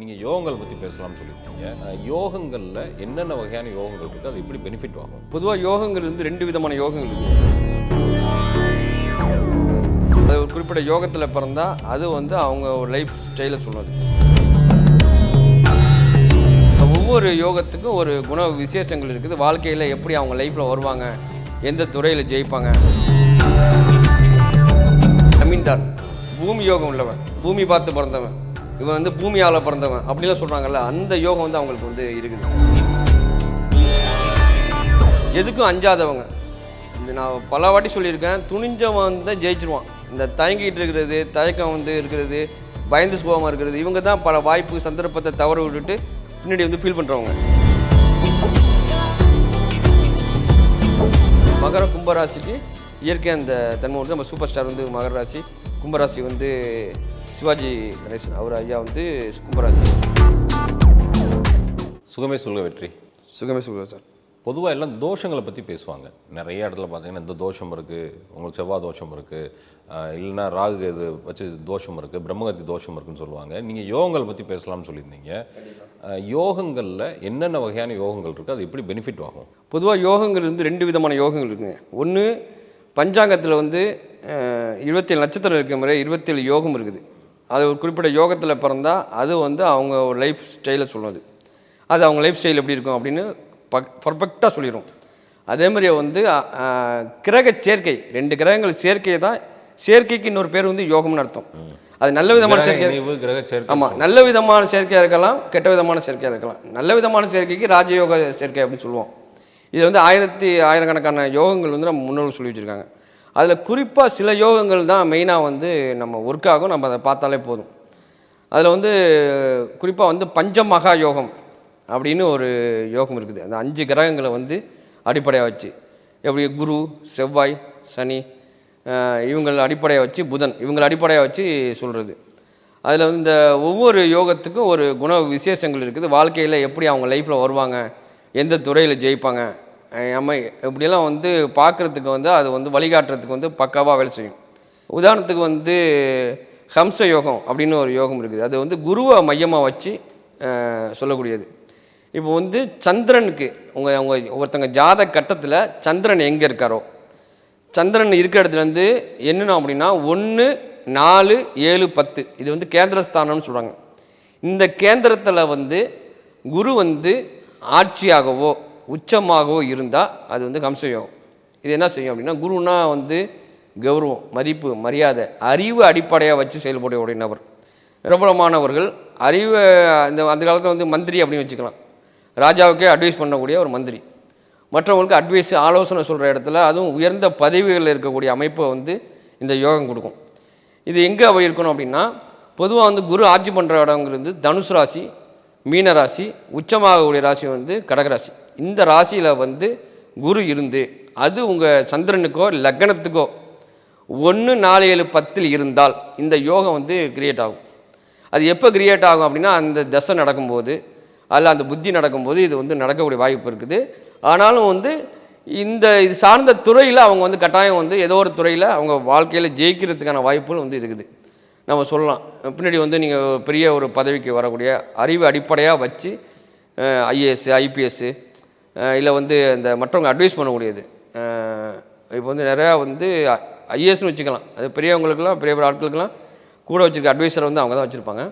நீங்கள் யோகங்கள் பற்றி பேசலாம்னு சொல்லியிருக்கீங்க. யோகங்களில் என்னென்ன வகையான யோகங்கள் இருக்குது அது எப்படி பெனிஃபிட் ஆகும் பொதுவாக யோகங்கள் வந்து ரெண்டு விதமான யோகங்கள் இருக்குது ஒரு குறிப்பிட்ட யோகத்தில் பிறந்தால் அது வந்து அவங்க ஒரு லைஃப் ஸ்டைலை சொல்லுவது ஒவ்வொரு யோகத்துக்கும் ஒரு குண விசேஷங்கள் இருக்குது. வாழ்க்கையில் எப்படி அவங்க லைஃப்பில் வருவாங்க? எந்த துறையில் ஜெயிப்பாங்க? ஜமீன்தார் பூமி யோகம் உள்ளவன். பூமி பார்த்து பிறந்தவன். இவன் வந்து பூமியால் பிறந்தவன். அப்படிலாம் சொல்கிறாங்கல்ல அந்த யோகம் வந்து அவங்களுக்கு வந்து இருக்குது. எதுக்கும் அஞ்சாதவங்க. இந்த நான் பல வாட்டி சொல்லியிருக்கேன் துணிஞ்சவன் தான் ஜெயிச்சிருவான். இந்த தயங்கிட்டு இருக்கிறது தயக்கம் வந்து இருக்கிறது பயந்து சுபாவமாக இருக்கிறது இவங்க தான் பல வாய்ப்பு சந்தர்ப்பத்தை தவற விட்டுட்டு பின்னாடி வந்து ஃபீல் பண்ணுறவங்க மகர கும்பராசிக்கு இயற்கை அந்த தன்மை வந்து நம்ம சூப்பர் ஸ்டார் வந்து மகர ராசி. கும்பராசி வந்து சிவாஜி கணேசன் அவர் ஐயா வந்து கும்பராசி. சுகமே சொல்க வெற்றி. சுகமே சொல்லுவார் சார். பொதுவாக எல்லாம் தோஷங்களை பற்றி பேசுவாங்க. நிறைய இடத்துல பார்த்தீங்கன்னா இந்த தோஷம் இருக்குது உங்களுக்கு செவ்வாய் தோஷம் இருக்குது இல்லைன்னா ராகு இது வச்சு தோஷம் இருக்குது பிரம்மகத்தி தோஷம் இருக்குன்னு சொல்லுவாங்க. நீங்கள் யோகங்கள் பற்றி பேசலாம்னு சொல்லியிருந்தீங்க. யோகங்கள்ல என்னென்ன வகையான யோகங்கள் இருக்குது அது எப்படி பெனிஃபிட் ஆகும்? பொதுவாக யோகங்கள் வந்து ரெண்டு விதமான யோகங்கள் இருக்குங்க. ஒன்று பஞ்சாங்கத்தில் வந்து இருபத்தேழு நட்சத்திரம் இருக்க மாதிரி இருபத்தேழு யோகம் இருக்குது. அது ஒரு குறிப்பிட்ட யோகத்தில் பிறந்தா அது வந்து அவங்க ஒரு லைஃப் ஸ்டைலை சொல்லுது அது அவங்க லைஃப் ஸ்டைல் எப்படி இருக்கும் அப்படின்னு பக் பர்ஃபெக்டாக சொல்லிடும் அதே மாதிரி வந்து கிரக சேர்க்கை ரெண்டு கிரகங்கள் சேர்க்கை தான் சேர்க்கைக்கு இன்னொரு பேர் வந்து யோகம்னு அர்த்தம். அது நல்ல விதமான சேர்க்கை ஆமாம் நல்ல விதமான சேர்க்கையாக இருக்கலாம் கெட்ட விதமான சேர்க்கையாக இருக்கலாம். நல்ல விதமான சேர்க்கைக்கு ராஜயோக சேர்க்கை அப்படின்னு சொல்லுவோம். இது வந்து ஆயிரத்தி ஆயிரக்கணக்கான யோகங்கள் வந்து நம்ம முன்னோர்கள் சொல்லி வச்சுருக்காங்க. அதில் குறிப்பாக சில யோகங்கள் தான் மெயினாக வந்து நம்ம ஒர்க் ஆகும். நம்ம அதை பார்த்தாலே போதும். அதில் வந்து குறிப்பாக வந்து பஞ்சமகா யோகம் அப்படின்னு ஒரு யோகம் இருக்குது. அந்த அஞ்சு கிரகங்களை வந்து அடிப்படையாக வச்சு. எப்படி? குரு செவ்வாய் சனி அஹ், இவங்களை அடிப்படையாக வச்சு புதன். இவங்களை அடிப்படையாக வச்சு சொல்கிறது அதில் வந்து இந்த ஒவ்வொரு யோகத்துக்கும் ஒரு குண விசேஷங்கள் இருக்குது. வாழ்க்கையில் எப்படி அவங்க லைஃப்பில் வருவாங்க? எந்த துறையில் ஜெயிப்பாங்க? நம்ம இப்படியெல்லாம் வந்து பார்க்குறதுக்கு வந்து அது வந்து வழிகாட்டுறதுக்கு வந்து பக்காவாக வேலை செய்யும். உதாரணத்துக்கு வந்து ஹம்ச யோகம் அப்படின்னு ஒரு யோகம் இருக்குது. அது வந்து குருவை மையமாக வச்சு சொல்லக்கூடியது. இப்போ வந்து சந்திரனுக்கு உங்கள் அவங்க ஒருத்தங்க ஜாத கட்டத்தில் சந்திரன் எங்கே இருக்காரோ சந்திரன் இருக்கிற இடத்துல வந்து என்னென்ன அப்படின்னா ஒன்று நாலு ஏழு பத்து. இது வந்து கேந்திரஸ்தானம்னு சொல்கிறாங்க இந்த கேந்திரத்தில் வந்து குரு வந்து ஆட்சியாகவோ உச்சமாகவோ இருந்தால் அது வந்து கம்சயோகம். இது என்ன செய்யும் அப்படின்னா குருனா வந்து கௌரவம் மதிப்பு மரியாதை அறிவு அடிப்படையாக வச்சு செயல்படக்கூடிய நபர். பிரபலமானவர்கள் அறிவை இந்த அந்த காலத்தில் வந்து மந்திரி அப்படின்னு வச்சுக்கலாம். ராஜாவுக்கே அட்வைஸ் பண்ணக்கூடிய ஒரு மந்திரி. மற்றவங்களுக்கு அட்வைஸ் ஆலோசனை சொல்கிற இடத்துல அதுவும் உயர்ந்த பதவிகளில் இருக்கக்கூடிய அமைப்பை வந்து இந்த யோகம் கொடுக்கும். இது எங்கே இருக்கணும் அப்படின்னா பொதுவாக வந்து குரு ஆட்சி பண்ணுற இடங்கிறது தனுசு ராசி மீன ராசி உச்சமாகக்கூடிய ராசி வந்து கடகராசி. இந்த ராசியில் வந்து குரு இருந்து அது உங்கள் சந்திரனுக்கோ லக்னத்துக்கோ ஒன்று நாலு ஏழு பத்தில் இருந்தால் இந்த யோகம் வந்து கிரியேட் ஆகும். அது எப்போ கிரியேட் ஆகும் அப்படின்னா அந்த தசை நடக்கும்போது அதில் அந்த புத்தி நடக்கும்போது இது வந்து நடக்கக்கூடிய வாய்ப்பு இருக்குது. ஆனாலும் வந்து இந்த இது சார்ந்த துறையில் அவங்க வந்து கட்டாயம் வந்து ஏதோ ஒரு துறையில் அவங்க வாழ்க்கையில் ஜெயிக்கிறதுக்கான வாய்ப்புகள் வந்து இருக்குது. நம்ம சொல்லலாம். பின்னாடி வந்து நீங்கள் பெரிய ஒரு பதவிக்கு வரக்கூடிய அறிவு அடிப்படையாக வச்சு ஐஏஎஸ்ஸு ஐபிஎஸ்ஸு இல்லை வந்து இந்த மற்றவங்க அட்வைஸ் பண்ணக்கூடியது. இப்போ வந்து நிறையா வந்து ஐஏஎஸ்னு வச்சுக்கலாம். அது பெரியவங்களுக்கெல்லாம் பெரிய பெரிய ஆட்களுக்கெல்லாம் கூட வச்சுருக்க அட்வைஸரை வந்து அவங்க தான் வச்சுருப்பாங்க.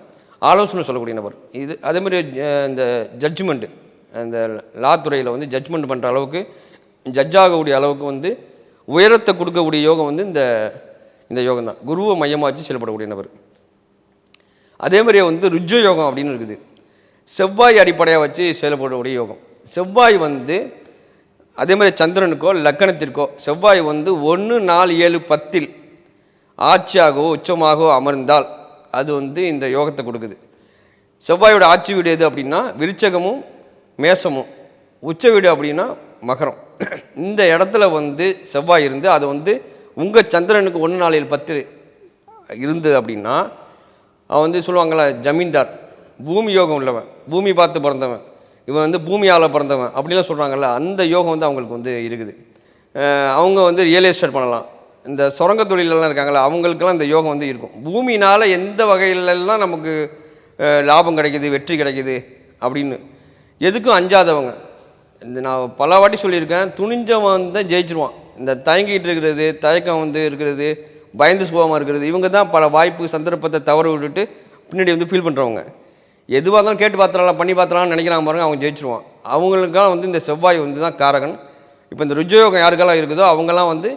ஆலோசனை சொல்லக்கூடிய நபர். இது அதேமாதிரி இந்த ஜட்ஜ்மெண்ட்டு அந்த லா துறையில் வந்து ஜட்ஜ்மெண்ட் பண்ணுற அளவுக்கு ஜட்ஜ் ஆகக்கூடிய அளவுக்கு வந்து உயரத்தை கொடுக்கக்கூடிய யோகம் வந்து இந்த இந்த யோகம் தான். குருவை மையமாக வச்சு செயல்படக்கூடிய நபர். அதே மாதிரியே வந்து ருஜ யோகம் அப்படின்னு இருக்குது. செவ்வாய் அடிப்படையாக வச்சு செயல்படக்கூடிய யோகம். செவ்வாய் வந்து அதே மாதிரி சந்திரனுக்கோ லக்கணத்திற்கோ செவ்வாய் வந்து ஒன்று நாலு ஏழு பத்தில் ஆட்சியாகவோ உச்சமாகவோ அமர்ந்தால் அது வந்து இந்த யோகத்தை கொடுக்குது. செவ்வாயோட ஆட்சி வீடு எது அப்படின்னா விருச்சகமும் மேசமும். உச்ச வீடு அப்படின்னா மகரம். இந்த இடத்துல வந்து செவ்வாய் இருந்து அது வந்து உங்கள் சந்திரனுக்கு ஒன்று நாலு ஏழு பத்து இருந்தது அப்படின்னா அவன் வந்து சொல்லுவாங்களா ஜமீன்தார். பூமி யோகம் உள்ளவன். பூமி பார்த்து பிறந்தவன். இவன் வந்து பூமியால் பிறந்தவன் அப்படிலாம் சொல்கிறாங்கல்ல அந்த யோகம் வந்து அவங்களுக்கு வந்து இருக்குது. அவங்க வந்து ரியல் எஸ்டேட் பண்ணலாம். இந்த சுரங்க தொழிலெல்லாம் இருக்காங்களா அவங்களுக்கெல்லாம் இந்த யோகம் வந்து இருக்கும். பூமினால் எந்த வகையிலெல்லாம் நமக்கு லாபம் கிடைக்குது வெற்றி கிடைக்குது அப்படின்னு எதுக்கும் அஞ்சாதவங்க. இந்த நான் பல வாட்டி சொல்லியிருக்கேன் துணிஞ்சவன் தான் ஜெயிச்சிருவான். இந்த தயங்கிட்டு இருக்கிறது தயக்கம் வந்து இருக்கிறது பயந்து சுபாவமாக இருக்கிறது இவங்க தான் பல வாய்ப்பு சந்தர்ப்பத்தை தவற விட்டுட்டு பின்னாடி வந்து ஃபீல் பண்ணுறவங்க எதுவாக இருந்தாலும் கேட்டு பார்த்துடலாம் பண்ணி பார்த்துடலாம்னு நினைக்கிறாங்க பாருங்க அவங்க ஜெயிச்சிருவான் அவங்களுக்கெல்லாம் வந்து இந்த செவ்வாய் வந்து தான் காரகன். இப்போ இந்த ருஜயோகம் யாருக்கெல்லாம் இருக்குதோ அவங்கெல்லாம் வந்து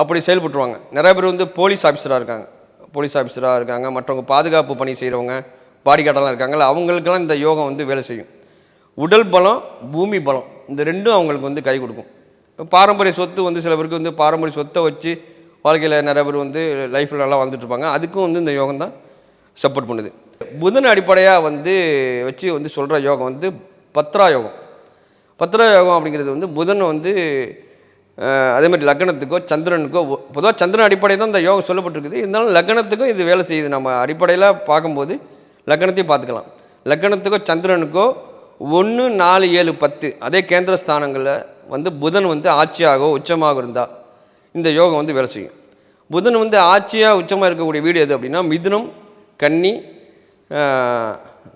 அப்படி செயல்பட்டுருவாங்க. நிறைய பேர் வந்து போலீஸ் ஆஃபீஸராக இருக்காங்க. போலீஸ் ஆஃபீஸராக இருக்காங்க. மற்றவங்க பாதுகாப்பு பணி செய்கிறவங்க பாடி கார்டெல்லாம் இருக்காங்கல்ல அவங்களுக்கெல்லாம் இந்த யோகம் வந்து வேலை செய்யும். உடல் பலம் பூமி பலம் இந்த ரெண்டும் அவங்களுக்கு வந்து கை கொடுக்கும். பாரம்பரிய சொத்து வந்து சில பேருக்கு வந்து பாரம்பரிய சொத்தை வச்சு வாழ்க்கையில் நிறைய பேர் வந்து லைஃப்பில் நல்லா வாழ்ந்துட்டுருப்பாங்க அதுக்கும் வந்து இந்த யோகம் தான் சப்போர்ட் பண்ணுது. புதன் அடிப்படையாக வந்து வச்சு வந்து சொல்கிற யோகம் வந்து பத்ரா யோகம். பத்ரா யோகம் அப்படிங்கிறது வந்து புதன் வந்து அதே மாதிரி லக்னத்துக்கோ சந்திரனுக்கோ பொதுவாக சந்திரன் அடிப்படை தான் இந்த யோகம் சொல்லப்பட்டிருக்குது. இருந்தாலும் லக்னத்துக்கும் இது வேலை செய்யுது. நம்ம அடிப்படையில் பார்க்கும்போது லக்னத்தையும் பார்த்துக்கலாம். லக்னத்துக்கோ சந்திரனுக்கோ ஒன்று நாலு ஏழு பத்து அதே கேந்திர ஸ்தானங்களில் வந்து புதன் வந்து ஆட்சியாகவோ உச்சமாக இருந்தால் இந்த யோகம் வந்து வேலை செய்யும். புதன் வந்து ஆட்சியாக உச்சமாக இருக்கக்கூடிய வீடு எது அப்படின்னா மிதுனம் கன்னி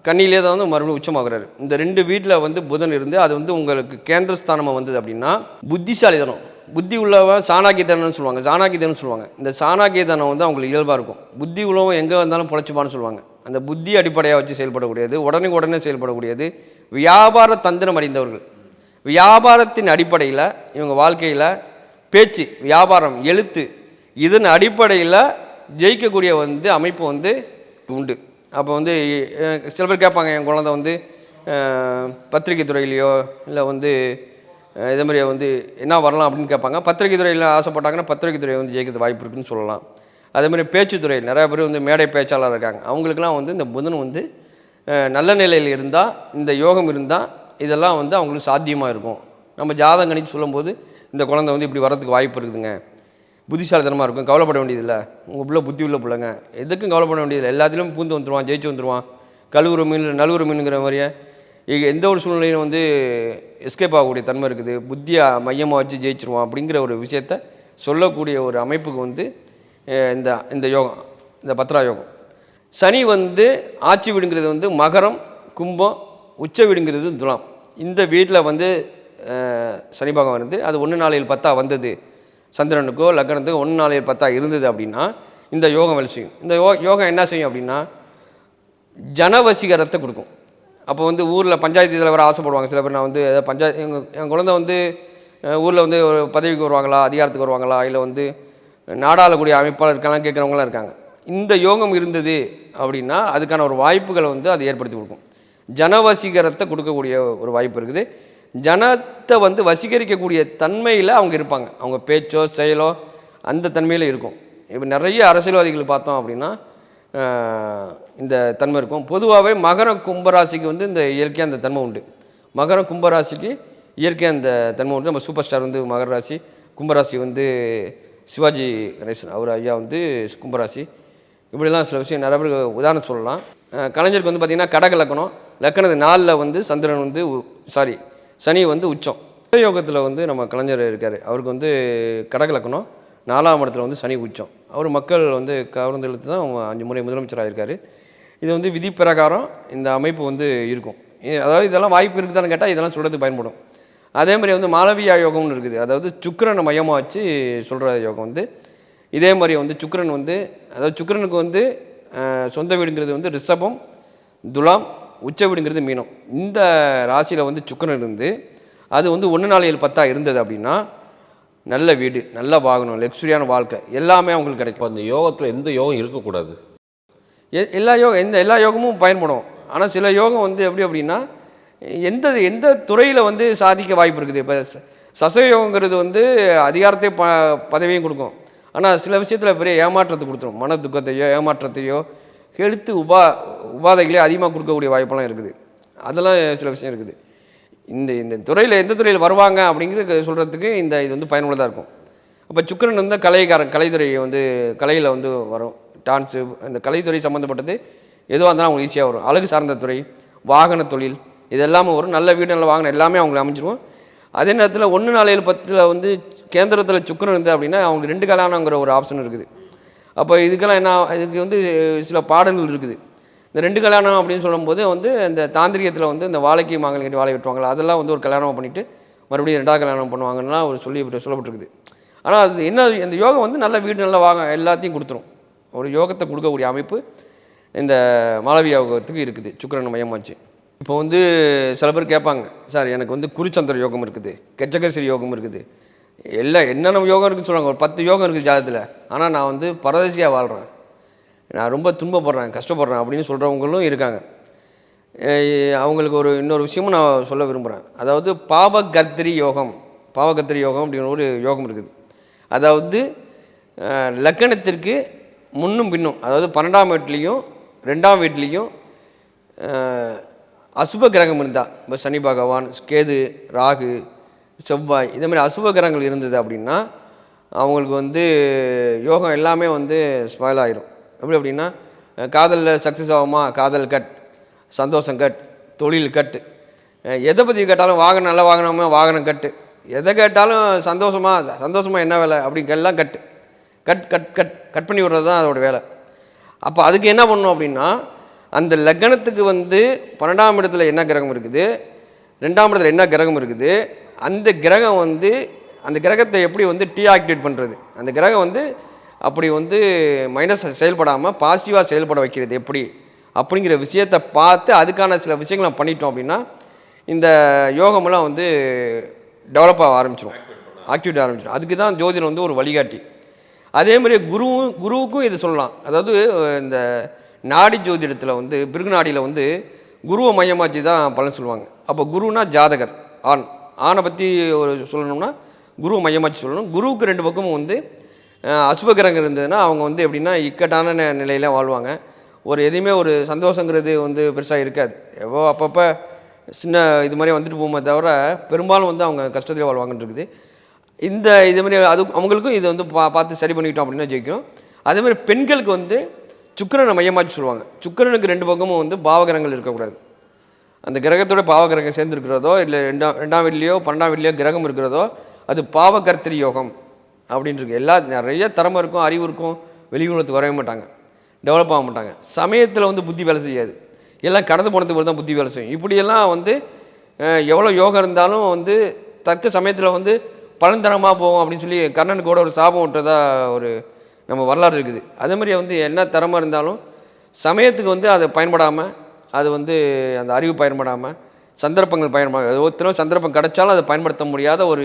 கண்ணிலே தான் வந்து மறுபடியும் உச்சமாகிறாரு. இந்த ரெண்டு வீட்டில் வந்து புதன் இருந்து அது வந்து உங்களுக்கு கேந்திரஸ்தானமாக வந்தது அப்படின்னா புத்திசாலிதனம். புத்தி உள்ளவன் சாணாக்கியதனம்னு சொல்லுவாங்க சாணாக்கியதனம் சொல்லுவாங்க. இந்த சாணாக்கியதனம் வந்து அவங்களுக்கு இயல்பாக இருக்கும். புத்தி உள்ளவன் எங்கே வந்தாலும் பொழைச்சுப்பான்னு சொல்லுவாங்க. அந்த புத்தி அடிப்படையாக வச்சு செயல்படக்கூடியது உடனே உடனே செயல்படக்கூடியது வியாபார தந்திரம் அடைந்தவர்கள் வியாபாரத்தின் அடிப்படையில் இவங்க வாழ்க்கையில் பேச்சு வியாபாரம் எழுத்து இதன் அடிப்படையில் ஜெயிக்கக்கூடிய வந்து அமைப்பு வந்து உண்டு. அப்போ வந்து சில பேர் கேட்பாங்க என் குழந்தை வந்து பத்திரிகை துறையிலையோ இல்லை வந்து இதே மாதிரி வந்து என்ன வரலாம் அப்படின்னு கேட்பாங்க. பத்திரிகை துறையில் ஆசைப்பட்டாங்கன்னா பத்திரிகை துறை வந்து ஜெயிக்கிறது வாய்ப்பு இருக்குன்னு சொல்லலாம். அதேமாதிரி பேச்சுத்துறை நிறைய பேர் வந்து மேடை பேச்சாளர் இருக்காங்க. அவங்களுக்குலாம் வந்து இந்த புதன் வந்து நல்ல நிலையில் இருந்தால் இந்த யோகம் இருந்தால் இதெல்லாம் வந்து அவங்களுக்கு சாத்தியமாக இருக்கும். நம்ம ஜாதகம் கணித்து சொல்லும்போது இந்த குழந்தை வந்து இப்படி வரதுக்கு வாய்ப்பு இருக்குதுங்க. புத்திசாலித்தனமாக இருக்கும். கவலைப்பட வேண்டியதில்லை. உங்கள் பிள்ளை புத்தி உள்ள பிள்ளைங்க. எதுக்கும் கவலைப்பட வேண்டியதில்லை. எல்லாத்திலும் பூந்து வந்துடுவான் ஜெயிச்சு வந்துடுவான் கழுவுற மீன் நழுவுற மீனுங்கிற மாதிரியே. எந்த ஒரு சூழ்நிலையும் வந்து எஸ்கேப் ஆகக்கூடிய தன்மை இருக்குது. புத்தியை மையமாக வச்சு ஜெயிச்சிருவான் அப்படிங்கிற ஒரு விஷயத்த சொல்லக்கூடிய ஒரு அமைப்புக்கு வந்து இந்த இந்த யோகம் இந்த பத்ரா யோகம். சனி வந்து ஆட்சி வீடுங்கிறது வந்து மகரம் கும்பம் உச்ச வீடுங்கிறது துலாம். இந்த வீட்டில் வந்து சனி பகவான் வந்து அது ஒன்று நாளையில் பத்தா வந்தது. சந்திரனுக்கோ லக்னத்துக்கோ ஒன்று நாளையில் பத்தாக இருந்தது அப்படின்னா இந்த யோகம் வேலை செய்யும். இந்த யோ யோகம் என்ன செய்யும் அப்படின்னா ஜனவசீகரத்தை கொடுக்கும். அப்போ வந்து ஊரில் பஞ்சாயத்து தலைவர் ஆசைப்படுவாங்க. சில பேர் நான் வந்து ஏதாவது பஞ்சாயத்து எங்கள் என் குழந்தை வந்து ஊரில் வந்து ஒரு பதவிக்கு வருவாங்களா அதிகாரத்துக்கு வருவாங்களா இல்லை வந்து நாடாளக்கூடிய அமைப்பாளர் இருக்கலாம் கேட்குறவங்களாம் இருக்காங்க. இந்த யோகம் இருந்தது அப்படின்னா அதுக்கான ஒரு வாய்ப்புகளை வந்து அது ஏற்படுத்தி கொடுக்கும். ஜனவசீகரத்தை கொடுக்கக்கூடிய ஒரு வாய்ப்பு இருக்குது. ஜனத்தை வந்து வசீகரிக்கக்கூடிய தன்மையில் அவங்க இருப்பாங்க. அவங்க பேச்சோ செயலோ அந்த தன்மையில் இருக்கும். இப்போ நிறைய அரசியல்வாதிகள் பார்த்தோம் அப்படின்னா இந்த தன்மை இருக்கும். பொதுவாகவே மகர கும்பராசிக்கு வந்து இந்த இயற்கையாக அந்த தன்மை உண்டு. மகர கும்பராசிக்கு இயற்கையாக அந்த தன்மை உண்டு. நம்ம சூப்பர் ஸ்டார் வந்து மகர ராசி கும்பராசி வந்து சிவாஜி கணேசன் அவர் ஐயா வந்து கும்பராசி. இப்படிலாம் சில விஷயம் நிறைய பேருக்கு உதாரணம் சொல்லலாம். கலைஞருக்கு வந்து பார்த்திங்கன்னா கடக லக்கணம். லக்கணத்து நாளில் வந்து சந்திரன் வந்து சாரி சனி வந்து உச்சம். யோகத்தில் வந்து நம்ம கலைஞர் இருக்கார். அவருக்கு வந்து கடகலக்கணும் நாலாம் இடத்துல வந்து சனி உச்சம். அவர் மக்கள் வந்து கவர்ந்தெழுத்து தான் அவங்க அஞ்சு முறை முதலமைச்சராக இருக்கார். இது வந்து விதி பிரகாரம் இந்த அமைப்பு வந்து இருக்கும். அதாவது இதெல்லாம் வாய்ப்பு இருக்குதான்னு கேட்டால் இதெல்லாம் சொல்கிறதுக்கு பயன்படும். அதே மாதிரி வந்து மாலவியா யோகம்னு இருக்குது. அதாவது சுக்கரனை மையமாக வச்சு சொல்கிற யோகம் வந்து. இதே மாதிரி வந்து சுக்கரன் வந்து அதாவது சுக்கரனுக்கு வந்து சொந்த வீடுங்கிறது வந்து ரிஷபம் துலாம் உச்ச வீடுங்கிறது மீனம். இந்த ராசியில் வந்து சுக்கிரன் இருந்து அது வந்து ஒன்று நாலு ஏழு பத்தா இருந்தது அப்படின்னா நல்ல வீடு நல்ல வாகனம் லக்ஸுரியான வாழ்க்கை எல்லாமே அவங்களுக்கு கிடைக்கும். அந்த யோகத்தில் எந்த யோகம் இருக்கக்கூடாது? எ- எல்லா யோகம் எந்த எல்லா யோகமும் பயன்படும். ஆனால் சில யோகம் வந்து எப்படி அப்படின்னா எந்த எந்த துறையில் வந்து சாதிக்க வாய்ப்பு இருக்குது? இப்போ ச- சச யோகங்கிறது வந்து அதிகாரத்தை ப பதவியும் கொடுக்கும். ஆனால் சில விஷயத்தில் பெரிய ஏமாற்றத்தை கொடுத்துரும். மன துக்கத்தையோ ஏமாற்றத்தையோ ஹெல்த்து உபா உபாதைகளே அதிகமாக கொடுக்கக்கூடிய வாய்ப்பெல்லாம் இருக்குது. அதெல்லாம் சில விஷயம் இருக்குது. இந்த இந்த துறையில் எந்த துறையில் வருவாங்க அப்படிங்கிறது சொல்கிறதுக்கு இந்த இது வந்து பயனுள்ளதாக இருக்கும். அப்போ சுக்கரன் வந்து கலைக்காரன் கலைத்துறையை வந்து கலையில் வந்து வரும். டான்ஸு அந்த கலைத்துறை சம்மந்தப்பட்டது எதுவாக இருந்தாலும் அவங்களுக்கு ஈஸியாக வரும். அழகு சார்ந்த துறை வாகன தொழில் இது எல்லாமே வரும் நல்ல வீடு நல்ல வாகனம் எல்லாமே அவங்களுக்கு அமைஞ்சிருவோம் அதே நேரத்தில் ஒன்று நாலு ஏழு பத்தில் வந்து கேந்திரத்தில் சுக்கரன் இருந்து அப்படின்னா அவங்களுக்கு ரெண்டு கல்யாணங்கிற ஒரு ஆப்ஷன் இருக்குது. அப்போ இதுக்கெல்லாம் என்ன இதுக்கு வந்து சில பாடல்கள் இருக்குது. இந்த ரெண்டு கல்யாணம் அப்படின்னு சொல்லும்போது வந்து இந்த தாந்திரிகத்தில் வந்து இந்த வாழைக்கு மாங்கல் கட்டி வாழை வெட்டுவாங்களா அதெல்லாம் வந்து ஒரு கல்யாணம் பண்ணிவிட்டு மறுபடியும் ரெண்டாவது கல்யாணம் பண்ணுவாங்கன்னா ஒரு சொல்லி சொல்லப்பட்டிருக்குது. ஆனால் அது என்ன இந்த யோகம் வந்து நல்ல வீடு நல்லா வாங்க எல்லாத்தையும் கொடுத்துரும். ஒரு யோகத்தை கொடுக்கக்கூடிய அமைப்பு இந்த மாலவி யோகத்துக்கு இருக்குது சுக்கிரன் மையமாச்சு. இப்போ வந்து சில பேர் கேட்பாங்க சார் எனக்கு வந்து குருச்சந்திர யோகம் இருக்குது கெச்சகசிரி யோகம் இருக்குது எல்லா என்னென்ன யோகம் இருக்குன்னு சொல்கிறாங்க ஒரு பத்து யோகம் இருக்குது ஜாதத்தில் ஆனால் நான் வந்து பரதேசியாக வாழ்கிறேன் நான் ரொம்ப துன்பப்படுறேன் கஷ்டப்படுறேன் அப்படின்னு சொல்கிறவங்களும் இருக்காங்க. அவங்களுக்கு ஒரு இன்னொரு விஷயமும் நான் சொல்ல விரும்புகிறேன் அதாவது பாவகர்த்திரி யோகம். பாவகர்த்திரி யோகம் அப்படின்னு ஒரு யோகம் இருக்குது. அதாவது லக்கணத்திற்கு முன்னும் பின்னும் அதாவது பன்னெண்டாம் வீட்லேயும் ரெண்டாம் வீட்லேயும் அசுப கிரகம் இருந்தால் இப்போ சனி பகவான் கேது ராகு செவ்வாய் இதே மாதிரி அசுப கிரகங்கள் இருந்தது அப்படின்னா அவங்களுக்கு வந்து யோகம் எல்லாமே வந்து ஸ்பாயில் ஆயிரும். எப்படி அப்படின்னா காதலில் சக்ஸஸ் ஆகுமா? காதல் கட் சந்தோஷம் கட் தொழில் கட்டு எதை பற்றி கேட்டாலும் வாகனம் நல்ல வாகனமா? வாகனம் கட்டு எதை கேட்டாலும் சந்தோஷமாக சந்தோஷமாக என்ன வேலை? அப்படிங்கெல்லாம் கட்டு கட் கட் கட் கட் பண்ணி விடுறது தான் அதோட வேலை. அப்போ அதுக்கு என்ன பண்ணணும் அப்படின்னா அந்த லக்னத்துக்கு வந்து பன்னெண்டாம் இடத்துல என்ன கிரகம் இருக்குது? ரெண்டாம் இடத்துல என்ன கிரகம் இருக்குது? அந்த கிரகம் வந்து அந்த கிரகத்தை எப்படி வந்து டீ ஆக்டிவேட் பண்ணுறது அந்த கிரகம் வந்து அப்படி வந்து மைனஸ் செயல்படாமல் பாசிட்டிவாக செயல்பட வைக்கிறது எப்படி? அப்படிங்கிற விஷயத்தை பார்த்து அதுக்கான சில விஷயங்களை பண்ணிட்டோம் அப்படின்னா இந்த யோகமெல்லாம் வந்து டெவலப் ஆக ஆரம்பிச்சிடும் ஆக்டிவேட் ஆரம்பிச்சிடும் அதுக்கு தான் ஜோதிடம் வந்து ஒரு வழிகாட்டி. அதே மாதிரி குருவும் குருவுக்கும் இது சொல்லலாம். அதாவது இந்த நாடி ஜோதிடத்தில் வந்து பிருகு நாடியில் வந்து குருவை மையமாச்சு தான் பலன் சொல்லுவாங்க. அப்போ குருனா ஜாதகர் ஆண். ஆணை பற்றி ஒரு சொல்லணும்னா குருவை மையமாச்சு சொல்லணும். குருவுக்கு ரெண்டு பக்கமும் வந்து அசுபகிரகம் இருந்ததுன்னா அவங்க வந்து எப்படின்னா இக்கட்டான நிலையில் நிலையில வாழ்வாங்க. ஒரு எதையுமே ஒரு சந்தோஷங்கிறது வந்து பெருசாக இருக்காது. எவ்வளோ அப்பப்போ சின்ன இது மாதிரி வந்துட்டு போகுமே தவிர பெரும்பாலும் வந்து அவங்க கஷ்டத்தில் வாழ்வாங்கன்னு இருக்குது. இந்த இது மாதிரி அது அவங்களுக்கும் இது வந்து பா பார்த்து சரி பண்ணிக்கிட்டோம் அப்படின்னா ஜெயிக்கும். அதே மாதிரி பெண்களுக்கு வந்து சுக்கிரனை மையமாச்சு சொல்லுவாங்க. சுக்கிரனுக்கு ரெண்டு பக்கமும் வந்து பாவகிரகங்கள் இருக்கக்கூடாது. அந்த கிரகத்தோட பாவகிரகம் சேர்ந்துருக்கிறதோ இல்லை ரெண்டாம் ரெண்டாம் வீட்லேயோ பன்னெண்டாம் வீட்லேயோ கிரகம் இருக்கிறதோ அது பாவகர்த்திரி யோகம் அப்படின்னு இருக்கு. எல்லா நிறைய திறமை இருக்கும் அறிவு இருக்கும். வெளியுலகத்துக்கு வரவே மாட்டாங்க. டெவலப் ஆக மாட்டாங்க. சமயத்தில் வந்து புத்தி வேலை செய்யாது. எல்லாம் கடந்து போனதுக்கு தான் புத்தி வேலை செய்யும். இப்படியெல்லாம் வந்து எவ்வளோ யோகம் இருந்தாலும் வந்து தக்க சமயத்தில் வந்து பலந்தரமாக போகும் அப்படின்னு சொல்லி கர்ணனுக்கு கூட ஒரு சாபம் விட்டதாக ஒரு நம்ம வரலாறு இருக்குது. அதே மாதிரி வந்து என்ன திறமை இருந்தாலும் சமயத்துக்கு வந்து அதை பயன்படாமல் அது வந்து அந்த அறிவு பயன்படாமல் சந்தர்ப்பங்கள் பயன்பட ஒருத்தரும் சந்தர்ப்பம் கிடைச்சாலும் அதை பயன்படுத்த முடியாத ஒரு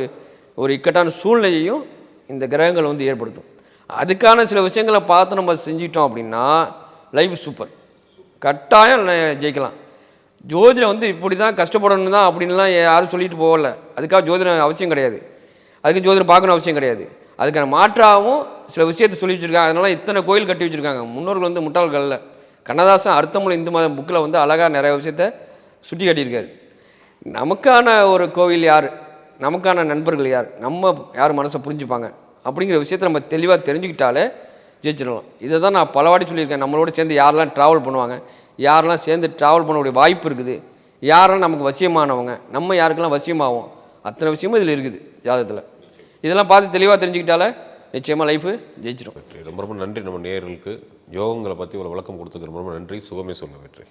ஒரு இக்கட்டான சூழ்நிலையையும் இந்த கிரகங்கள் வந்து ஏற்படுத்தும். அதுக்கான சில விஷயங்களை பார்த்து நம்ம செஞ்சிட்டோம் அப்படின்னா லைஃப் சூப்பர் கட்டாயம் ஜெயிக்கலாம். ஜோதிடம் வந்து இப்படி தான் கஷ்டப்படணும் தான் அப்படின்லாம் யாரும் சொல்லிட்டு போகல. அதுக்காக ஜோதிடம் அவசியம் கிடையாது. அதுக்கு ஜோதிடம் பார்க்கணும் அவசியம் கிடையாது. அதுக்கான மாற்றாகவும் சில விஷயத்தை சொல்லி வச்சுருக்காங்க. அதனால் இத்தனை கோயில் கட்டி வச்சுருக்காங்க. முன்னோர்கள் வந்து முட்டாள்கள் கண்ணதாசன் அர்த்தமுள்ள இந்து மதம் புக்கில் வந்து அழகாக நிறைய விஷயத்த சுட்டி காட்டியிருக்காரு. நமக்கான ஒரு கோவில் யார்? நமக்கான நண்பர்கள் யார்? நம்ம யார் மனசை புரிஞ்சுப்பாங்க? அப்படிங்கிற விஷயத்தை நம்ம தெளிவாக தெரிஞ்சுக்கிட்டாலே ஜெயிச்சிடலாம். இதை தான் நான் பலவாடி சொல்லியிருக்கேன். நம்மளோட சேர்ந்து யாரெல்லாம் ட்ராவல் பண்ணுவாங்க? யாரெல்லாம் சேர்ந்து ட்ராவல் பண்ணக்கூடிய வாய்ப்பு இருக்குது? யாரெல்லாம் நமக்கு வசியமானவங்க? நம்ம யாருக்கெல்லாம் வசியமாகும் அத்தனை விஷயமும் இதில் இருக்குது ஜாதகத்தில். இதெல்லாம் பார்த்து தெளிவாக தெரிஞ்சுக்கிட்டாலே நிச்சயமாக லைஃபு ஜெயிச்சிடும் ரொம்ப ரொம்ப நன்றி நம்ம நேர்களுக்கு யோகங்களை பற்றி இவ்வளோ விளக்கம் கொடுத்ததுக்கு ரொம்ப நன்றி. சுகமே சொல்ல வெற்றி.